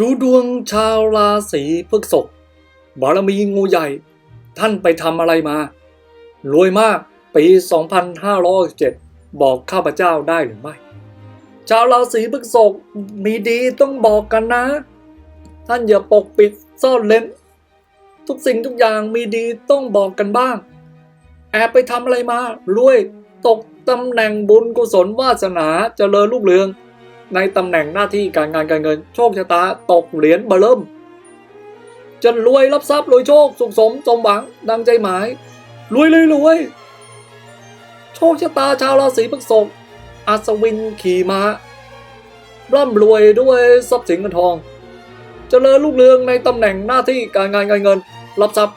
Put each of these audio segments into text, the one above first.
ดูดวงชาวราศีพฤษภบารมีงูใหญ่ ท่านไปทำอะไรมา รวยมากปี 2507บอกข้าพเจ้าได้หรือไม่ ชาวราศีพฤษภมีดีต้องบอกกันนะ ท่านอย่าปกปิดซ่อนเล้น ทุกสิ่งทุกอย่างมีดีต้องบอกกันบ้าง แอบไปทำอะไรมารวยตกตำแหน่งบุญกุศลวาสนาเจริญรุ่งเรือง ในตำแหน่งหน้าที่การงานการเงินโชคชะตาตกเหรียญเบอร์เริ่มจะรวยรับทรัพย์รวยโชคสุขสมสมหวังดังใจหมาย รวยเลยรวยโชคชะตาชาวราศีพฤษภอัศวินขี่ม้าร่ำรวยด้วยทรัพย์สินเงินทองเจริญรุ่งเรืองในตำแหน่งหน้าที่การงานการเงิน รับทรัพย์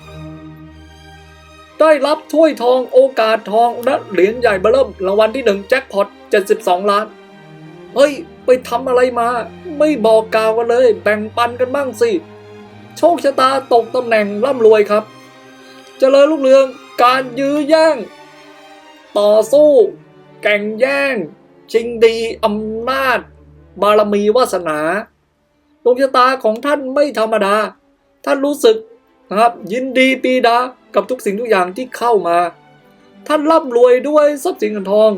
ได้รับถ้วยทองโอกาสทองและเหรียญใหญ่เบอร์เริ่มรางวัลที่หนึ่งแจ็คพอต72 ล้าน เฮ้ย ไปทำอะไรมา ไม่บอกกล่าวกันเลย แบ่งปันกันบ้างสิ โชคชะตาตกตำแหน่งร่ำรวยครับเจริญรุ่งเรืองการยื้อแย่ง ต่อสู้ แก่งแย่ง ชิงดีอำนาจ บารมีวาสนาดวงชะตาของท่านไม่ธรรมดา ท่านรู้สึกนะครับ ยินดีปีดากับทุกสิ่งทุกอย่างที่เข้ามา ท่านร่ำรวยด้วยทรัพย์สินเงินทอง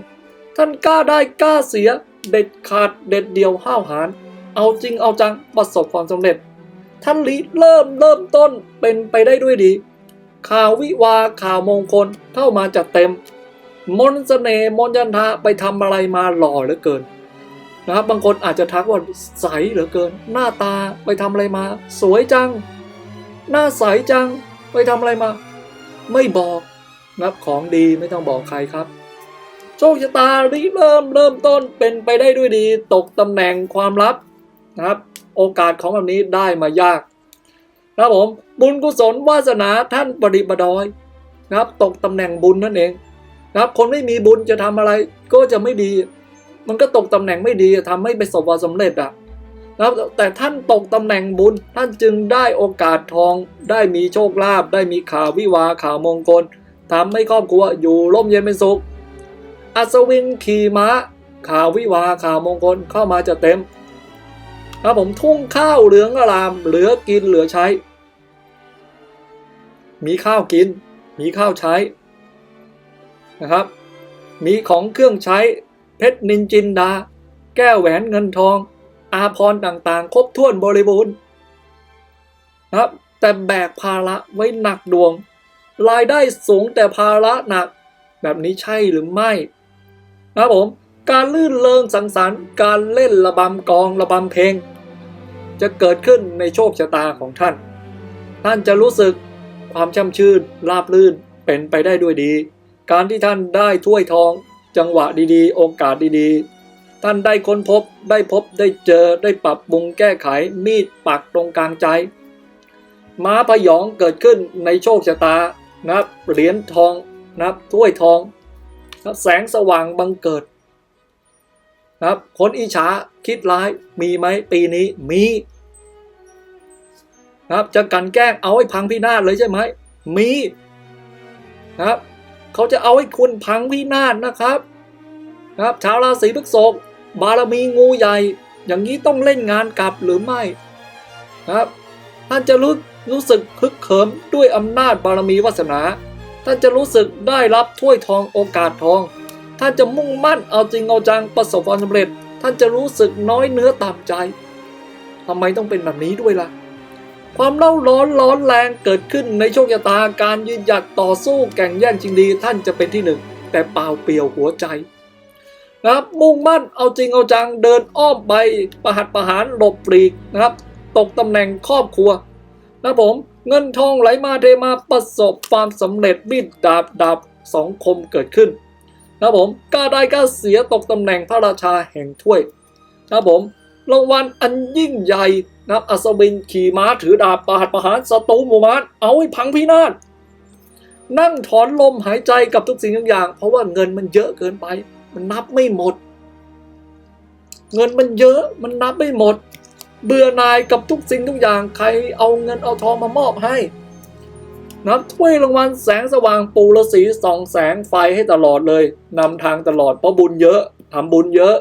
ท่านกล้าได้กล้าเสีย เด็ดขาดเด็ดเดียวห้าวหาญเอาจริงเอาจังประสบความสำเร็จ ท่านลิเริ่มเริ่มต้นเป็นไปได้ด้วยดี ข่าววิวาข่าวมงคลเข้ามาจัดเต็ม มนต์เสน่ห์มนยันทาไปทำอะไรมาหล่อเหลือเกินนะครับบางคนอาจจะทักว่าใสเหลือเกิน หน้าตาไปทำอะไรมา สวยจัง หน้าใสจังไปทำอะไรมา ไม่บอกนะับของดีไม่ต้องบอกใครครับ โชคชะตาริเริ่มเริ่มต้นเป็นไปได้ด้วยดี ตกตำแหน่งความลับนะครับ โอกาสของแบบนี้ได้มายากนะครับผมบุญกุศลวาสนาท่านปฏิบดอยนะครับ ตกตำแหน่งบุญนั่นเองนะครับ คนไม่มีบุญจะทำอะไรก็จะไม่ดี มันก็ตกตำแหน่งไม่ดีทำให้ไประสบความสำเร็จอะนะครับแต่ท่านตกตำแหน่งบุญ ท่านจึงได้โอกาสทองได้มีโชคลาภได้มีข่าววิวาข่าวมงคลทำให้ครอบครัวอยู่ร่มเย็นเป็นสุข อัศวินขี่ม้า ข่าววิวาข่าวมงคลเข้ามาจะเต็มครับผมทุ่งข้าวเหลืองอาราม เหลือกินเหลือใช้ มีข้าวกิน มีข้าวใช้นะครับ มีของเครื่องใช้ เพชรนินจินดา แก้วแหวนเงินทอง อาพรต่างๆ ครบถ้วนบริบูรณ์นะครับ แต่แบกภาระไว้หนักดวง รายได้สูงแต่ภาระหนัก แบบนี้ใช่หรือไม่ นะครับผม การลื่นเริงสังสรรค์ การเล่นระบำกองระบำเพลง จะเกิดขึ้นในโชคชะตาของท่าน ท่านจะรู้สึกความช่ำชื่นราบลื่นเป็นไปได้ด้วยดี การที่ท่านได้ถ้วยทอง จังหวะดีๆ โอกาสดีๆ ท่านได้ค้นพบได้พบได้เจอได้ปรับปรุงแก้ไขมีดปักตรงกลางใจ ม้าพยองเกิดขึ้นในโชคชะตานะครับเหรียญทองนะครับถ้วยทอง ครับแสงสว่างบังเกิดครับคนอิจฉาคิดร้ายมีไหมปีนี้มีครับจะกันแกล้งเอาให้พังพินาศเลยใช่ไหมมีครับเขาจะเอาให้คุณพังพินาศนะครับ ครับชาวราศีพฤษภบารมีงูใหญ่ อย่างนี้ต้องเล่นงานกลับหรือไม่ครับท่านจะรู้รู้สึกคึกเขิมด้วยอำนาจบารมีวาสนา ท่านจะรู้สึกได้รับถ้วยทองโอกาสทอง ท่านจะมุ่งมั่นเอาจริงเอาจังประสบความสำเร็จ ท่านจะรู้สึกน้อยเนื้อต่ำใจทำไมต้องเป็นแบบนี้ด้วยล่ะ ความเล่าร้อนร้อนแรงเกิดขึ้นในโชคชะตาการยืนหยัดต่อสู้แข่งแย่งชิงดี ท่านจะเป็นที่หนึ่ง แต่เปล่าเปลี่ยวหัวใจนะครับมุ่งมั่นเอาจริงเอาจังเดินอ้อมไปประหัดประหารหลบปลีกนะครับ ตกตำแหน่งครอบครัวนะผม เงินทองไหลมาเทมาประสบความสำเร็จบิดดาบดาบสองคมเกิดขึ้นนะผมกล้าได้กล้าเสียตกตำแหน่งพระราชาแห่งถ้วยนะผมรางวัลอันยิ่งใหญ่นับอัศวินขี่ม้าถือดาบประหัดประหารศัตรูหมู่มารเอาให้พังพินาศนั่งถอนลมหายใจกับทุกสิ่งทุกอย่าง เพราะว่าเงินมันเยอะเกินไป มันนับไม่หมด เงินมันเยอะมันนับไม่หมด เบื่อหน่ายกับทุกสิ่งทุกอย่างใครเอาเงินเอาทองมามอบให้นับถ้วยรางวัลแสงสว่างปูฤาษีสองแสงไฟให้ตลอดเลยนำทางตลอดเพราะบุญเยอะทำบุญเยอะ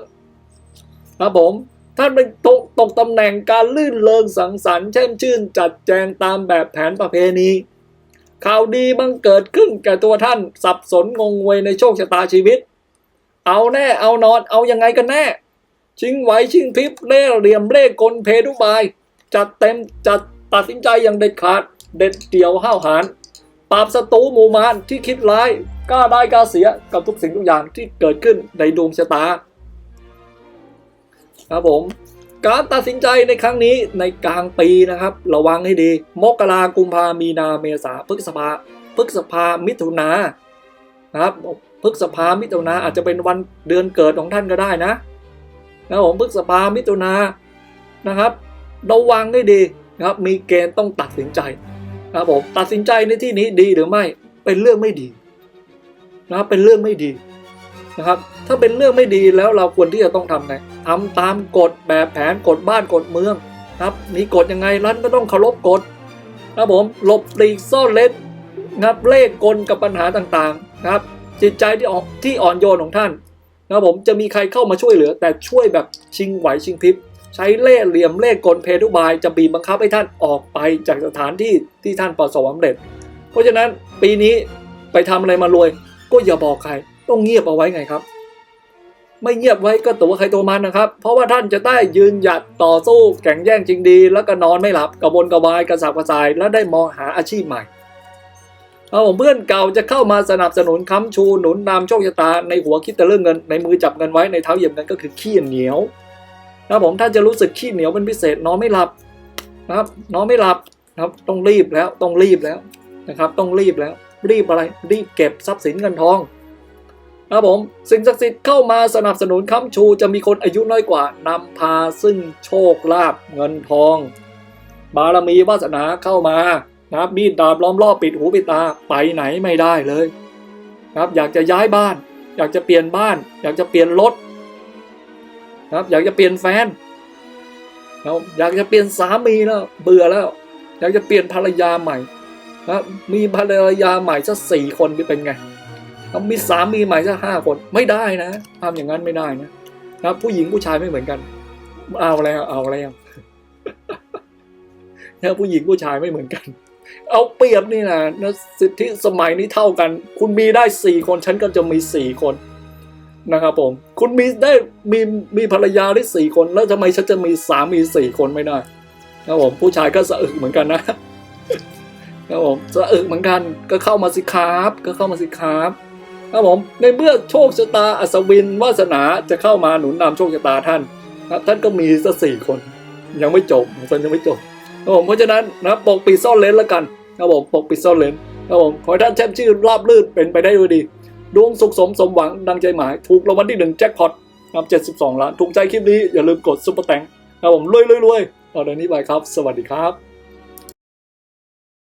นะผมท่านไปตกตกตำแหน่งการลื่นเริงสังสรรค์แช่มชื่นจัดแจงตามแบบแผนประเพณี ข่าวดีบังเกิดขึ้นแก่ตัวท่านสับสนงงงวยในโชคชะตาชีวิต เอาแน่เอานอนเอายังไงกันแน่ ชิงไหวชิงพริบเล่เหลี่ยมเล่กลเพทุบาย จัดเต็มจัดตัดสินใจอย่างเด็ดขาด เด็ดเดี่ยวห้าวหาญปราบศัตรูหมู่มารที่คิดร้ายกล้าได้กล้าเสียกับทุกสิ่งทุกอย่างที่เกิดขึ้นในดวงชะตา ครับผม การตัดสินใจในครั้งนี้ในกลางปีนะครับ ระวังให้ดีมกรากุมภามีนาเมษาพฤษภาพฤษภามิถุนานะครับพฤษภามิถุนาอาจจะเป็นวันเดือนเกิดของท่านก็ได้นะ นะครับผมพฤษภามิถุนานะครับระวังให้ดีนะครับมีเกณฑ์ต้องตัดสินใจนะครับผมตัดสินใจในที่นี้ดีหรือไม่เป็นเรื่องไม่ดีนะครับเป็นเรื่องไม่ดีนะครับ ถ้าเป็นเรื่องไม่ดีแล้วเราควรที่จะต้องทำไงทำตามกฎแบบแผนกฎบ้านกฎเมืองครับมีกฎยังไงรัฐก็ต้องเคารพกฎนะครับผมหลบหลีกซ่อนเล้นนะครับเลขกลกับปัญหาต่างๆนะครับจิตใจที่อ่อนที่อ่อนโยนของท่าน นะครับผมจะมีใครเข้ามาช่วยเหลือ แต่ช่วยแบบชิงไหวชิงพริบใช้เล่ห์เหลี่ยมเล่กลเพทุบายจะบีบบังคับให้ท่านออกไปจากสถานที่ที่ท่านประสบความสำเร็จ เพราะฉะนั้นปีนี้ไปทำอะไรมารวย ก็อย่าบอกใครต้องเงียบเอาไว้ไงครับ ไม่เงียบไว้ก็ตัวใครตัวมันนะครับ เพราะว่าท่านจะได้ยืนหยัดต่อสู้แข่งแย่งจริงดี แล้วก็นอนไม่หลับกระวนกระวายกระสับกระส่าย และได้มองหาอาชีพใหม่ เอาผมเพื่อนเก่าจะเข้ามาสนับสนุนค้ำชูหนุนนำโชคชะตาในหัวคิดแต่เรื่องเงินในมือจับเงินไว้ในเท้าเหยียบเงินก็คือขี้เหนียวนะผมถ้าจะรู้สึกขี้เหนียวเป็นพิเศษนอนไม่หลับนะครับนอนไม่หลับนะครับต้องรีบแล้วต้องรีบแล้วนะครับ ต้องรีบแล้วรีบอะไรรีบเก็บทรัพย์สินเงินทองนะผมสิ่งศักดิ์สิทธิ์เข้ามาสนับสนุนค้ำชูจะมีคนอายุน้อยกว่านำพาซึ่งโชคลาภเงินทอง บารมีวาสนาเข้ามา นะครับมีดดาบล้อมรอบปิดหูปิดตาไปไหนไม่ได้เลยนะครับอยากจะย้ายบ้าน อยากจะเปลี่ยนบ้าน อยากจะเปลี่ยนรถนะครับอยากจะเปลี่ยนแฟนนะครับอยากจะเปลี่ยนสามีแล้วเบื่อแล้ว อยากจะเปลี่ยนภรรยาใหม่นะมีภรรยาใหม่สักสี่คนจะเป็นไงครับมีสามีใหม่สักห้าคนไม่ได้นะทำอย่างนั้นไม่ได้นะนะครับผู้หญิงผู้ชายไม่เหมือนกัน เอาแล้วเอาแล้วนะผู้หญิงผู้ชายไม่เหมือนกัน เอาเปรียบนี่นะนะสิทธิสมัยนี้เท่ากัน คุณมีได้สี่คนฉันก็จะมีสี่คนนะครับผม คุณมีได้มีมีภรรยาได้สี่คน แล้วทำไมฉันจะมีสามีสี่คนไม่ได้นะครับผมผู้ชายก็สะอึกเหมือนกันนะครับผมสะอึกเหมือนกันก็เข้ามาสิครับ ก็เข้ามาสิครับครับผมในเมื่อโชคชะตาอัศวินวาสนาจะเข้ามาหนุนนำโชคชะตาท่านนะท่านก็มีสักสี่คน ยังไม่จบท่านยังไม่จบ ครับผมเพราะฉะนั้นนะปกปิดซ่อนเลนแล้วกันครับผมปกปิดซ่อนเลนครับผมขอให้ท่านแช่มชื่นราบลื่นเป็นไปได้ด้วยดี ดวงสุขสมสมหวังดังใจหมาย ถูกรางวัลที่หนึ่งแจ็คพอตครับเจ็ดสิบสองล้านถูกใจคลิปนี้อย่าลืมกดซุปเปอร์แตงครับผมรวยรวยรวยตอนนี้ไปครับ สวัสดีครับ